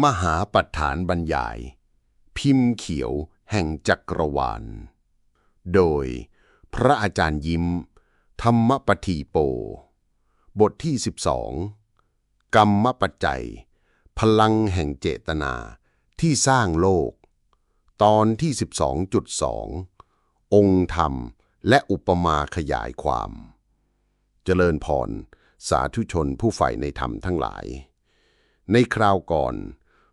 มหาปัฏฐานบรรยาย พิมพ์เขียวแห่งจักรวาล โดยพระอาจารย์ยิ้ม ธรรมปฏีโป บทที่ 12 กรรมปัจจัย พลังแห่งเจตนาที่สร้างโลก ตอนที่ 12.2 องค์ธรรมและอุปมาขยายความ เจริญพร สาธุชนผู้ใฝ่ในธรรมทั้งหลายในคราวก่อน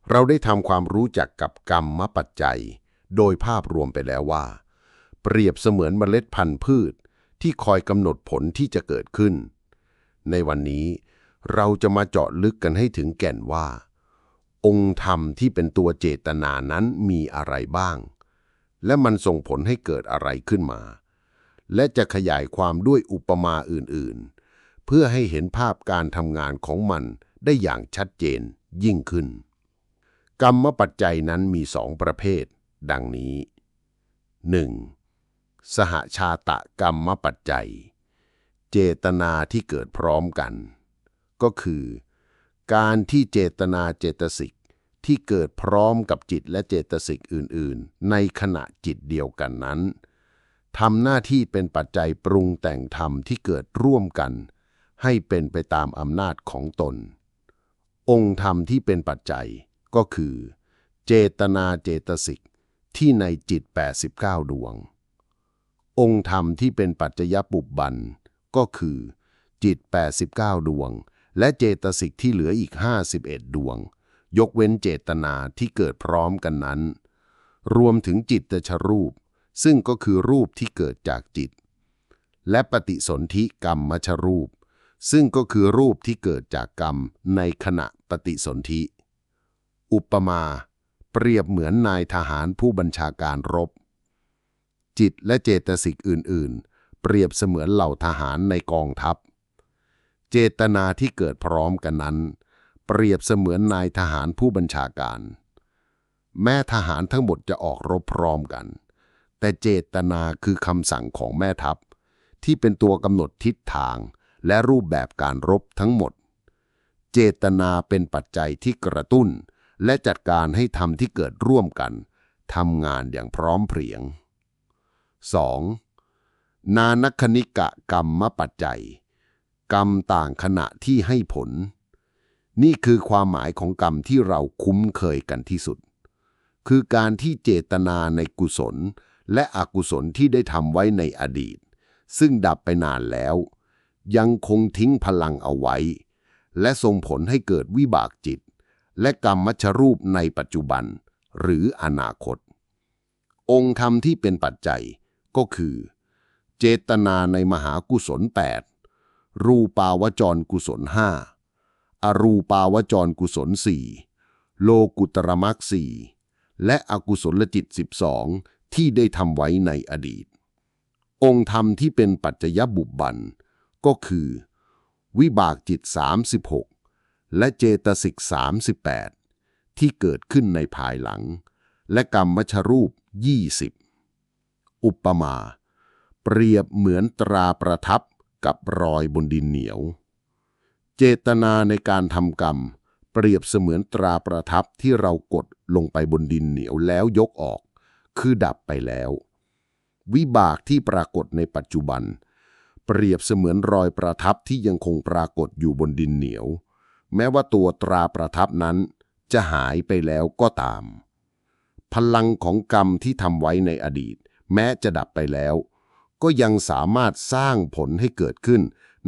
เราได้ทำความรู้จักกับกรรมปัจจัย โดยภาพรวมไปแล้วว่า เปรียบเสมือนเมล็ดพันธุ์พืช ที่คอยกำหนดผลที่จะเกิดขึ้น ในวันนี้ เราจะมาเจาะลึกกันให้ถึงแก่นว่า องค์ธรรมที่เป็นตัวเจตนานั้นมีอะไรบ้าง และมันส่งผลให้เกิดอะไรขึ้นมา และจะขยายความด้วยอุปมาอื่นๆ เพื่อให้เห็นภาพการทำงานของมันได้อย่างชัดเจนยิ่งขึ้น กรรมปัจจัยนั้นมีสองประเภท ดังนี้ 1. สหชาตะกรรมปัจจัย เจตนาที่เกิดพร้อมกัน ก็คือ การที่เจตนาเจตสิกที่เกิดพร้อมกับจิตและเจตสิกอื่น ๆ ในขณะจิตเดียวกันนั้นทำหน้าที่เป็นปัจจัยปรุงแต่งธรรมที่เกิดร่วมกัน ให้เป็นไปตามอำนาจของตน องค์ธรรมที่เป็นปัจจัย ก็คือ เจตนาเจตสิกที่ในจิต 89 ดวง องค์ธรรมที่เป็นปัจจยปุบบัน ก็คือ จิต 89 ดวง และเจตสิกที่เหลืออีก 51 ดวง ยกเว้นเจตนาที่เกิดพร้อมกันนั้น รวมถึงจิตตชรูป ซึ่งก็คือรูปที่เกิดจากจิต และปฏิสนธิกรรมมชรูป ซึ่งก็คือรูปที่เกิดจากกรรมในขณะปฏิสนธิ อุปมา เปรียบเหมือนนายทหารผู้บัญชาการรบ จิตและเจตสิกอื่น ๆ เปรียบเสมือนเหล่าทหารในกองทัพ เจตนาที่เกิดพร้อมกันนั้น เปรียบเสมือนนายทหารผู้บัญชาการ แม่ทหารทั้งหมดจะออกรบพร้อมกัน แต่เจตนาคือคำสั่งของแม่ทัพ ที่เป็นตัวกำหนดทิศทางและรูปแบบการรบทั้งหมดเจตนาเป็นปัจจัยที่กระตุ้น และจัดการให้ทำที่เกิดร่วมกันทำงานอย่างพร้อมเพรียง 2. นานคณิกะกรรมปัจจัย กรรมต่างขณะที่ให้ผล นี่คือความหมายของกรรมที่เราคุ้นเคยกันที่สุด คือการที่เจตนาในกุศล และอกุศลที่ได้ทำไว้ในอดีต ซึ่งดับไปนานแล้ว ยังคงทิ้งพลังเอาไว้ และส่งผลให้เกิดวิบากจิต และกรรมมัชรูปในปัจจุบัน หรืออนาคต องค์ธรรมที่เป็นปัจจัยก็คือ เจตนาในมหากุศล 8 รูปาวจรกุศล 5 อรูปาวจรกุศล 4 โลกุตรมักสี่และอกุศลจิต 12 ที่ได้ทำไว้ในอดีต องค์ธรรมที่เป็นปัจจยบุบบันก็คือ วิบากจิต 36 และเจตสิก 38 ที่เกิดขึ้นในภายหลัง และกรรมมชรูป 20 อุปมา เปรียบเหมือนตราประทับกับรอยบนดินเหนียว เจตนาในการทำกรรม เปรียบเสมือนตราประทับที่เรากดลงไปบนดินเหนียวแล้วยกออก คือดับไปแล้ว วิบากที่ปรากฏในปัจจุบัน เปรียบเสมือนรอยประทับที่ยังคงปรากฏอยู่บนดินเหนียว แม้ว่าตัวตราประทับนั้น จะหายไปแล้วก็ตาม พลังของกรรมที่ทำไว้ในอดีต แม้จะดับไปแล้ว ก็ยังสามารถสร้างผลให้เกิดขึ้น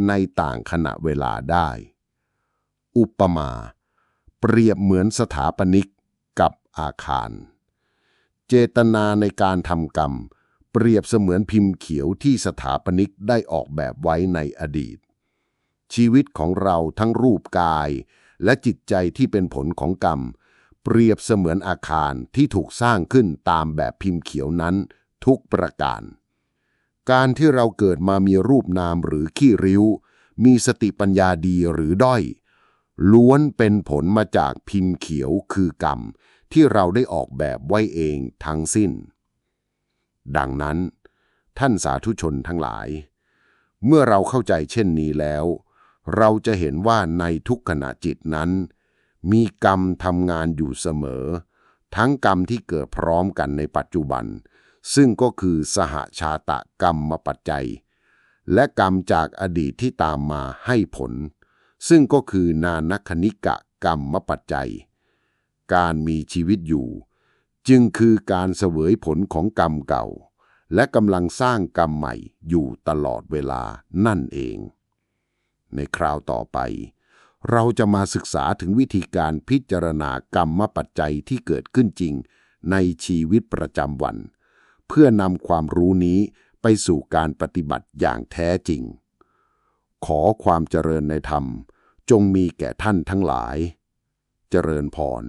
ในต่างขณะเวลาได้ อุปมา เปรียบเหมือนสถาปนิกกับอาคาร เจตนาในการทำกรรม เปรียบเสมือนพิมพ์เขียวที่สถาปนิกได้ออกแบบไว้ในอดีต ชีวิตของเราทั้งรูปกาย และจิตใจที่เป็นผลของกรรม เปรียบเสมือนอาคารที่ถูกสร้างขึ้นตามแบบพิมพ์เขียวนั้น ทุกประการ การที่เราเกิดมามีรูปนามหรือขี้ริ้ว มีสติปัญญาดีหรือด้อย ล้วนเป็นผลมาจากพิมพ์เขียวคือกรรม ที่เราได้ออกแบบไว้เองทั้งสิ้น ดังนั้น ท่านสาธุชนทั้งหลายเมื่อเราเข้าใจเช่นนี้แล้ว เราจะเห็นว่าในทุกขณะจิตนั้น มีกรรมทำงานอยู่เสมอ ทั้งกรรมที่เกิดพร้อมกันในปัจจุบัน ซึ่งก็คือสหชาตะกรรมมาปัจจัย และกรรมจากอดีตที่ตามมาให้ผล ซึ่งก็คือนานคณิกะกรรมมปัจจัย การมีชีวิตอยู่ จึงคือการเสวยผลของกรรมเก่า และกำลังสร้างกรรมใหม่อยู่ตลอดเวลานั่นเอง ในคราวต่อไป เราจะมาศึกษาถึงวิธีการพิจารณากรรมปัจจัยที่เกิดขึ้นจริง ในชีวิตประจำวัน เพื่อนำความรู้นี้ไปสู่การปฏิบัติอย่างแท้จริง ขอความเจริญในธรรม จงมีแก่ท่านทั้งหลาย เจริญพร